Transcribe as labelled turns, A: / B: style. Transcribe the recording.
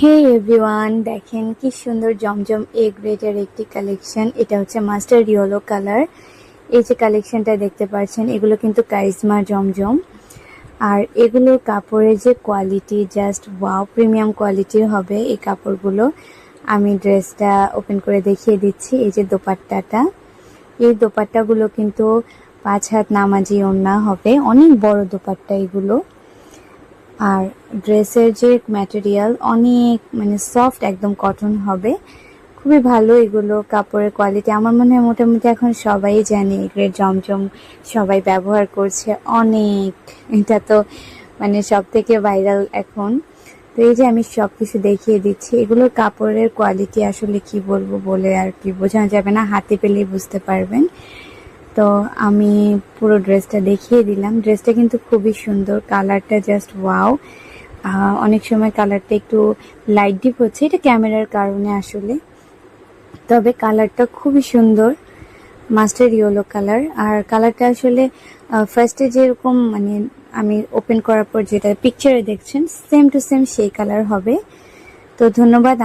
A: হে everyone, দেখেন কি সুন্দর জমজম এ গ্রেডের একটি কালেকশন এটা হচ্ছে মাস্টার ইয়েলো কালার এই যে কালেকশনটা দেখতে পাচ্ছেন, এগুলো কিন্তু কারিজমা জমজম। আর এগুলোর কাপড়ের যে কোয়ালিটি জাস্ট ওয়াও প্রিমিয়াম কোয়ালিটির হবে এই কাপড়গুলো। আমি ড্রেসটা ওপেন করে দেখিয়ে দিচ্ছি, এই যে দোপাট্টাটা। এই দোপাট্টাগুলো কিন্তু পাঁচ হাত নামাজি ওড়না হবে। অনেক বড় দোপাট্টা এগুলো। আর ড্রেসের যে ম্যাটেরিয়াল অনেক মানে সফট একদম কটন হবে। খুবই ভালো এগুলো, কাপড়ের কোয়ালিটি আমার মনে হয় মোটামুটি এখন সবাই জানে এগুলোর জমজম সবাই ব্যবহার করছে অনেক। এটা তো মানে সব থেকে ভাইরাল এখন। তো এই যে আমি সব কিছু দেখিয়ে দিচ্ছি, এগুলোর কাপড়ের কোয়ালিটি আসলে কি বলব বলে আর কি বোঝানো যাবে না। হাতে পেলেই বুঝতে পারবেন। তো আমি পুরো ড্রেসটা দেখিয়ে দিলাম। ড্রেসটা কিন্তু খুবই সুন্দর। কালারটা জাস্ট ওয়াও অনেক সময় কালারটা একটু লাইট ডিপ হচ্ছে। এটা ক্যামেরার কারণে আসলে। তবে কালারটা খুবই সুন্দর। মাস্টার ইয়েলো কালার আর কালারটা আসলে ফার্স্টে যেরকম মানে আমি ওপেন করার পর যেটা পিকচারে দেখছেন সেম টু সেম সেই কালার হবে। তো ধন্যবাদ।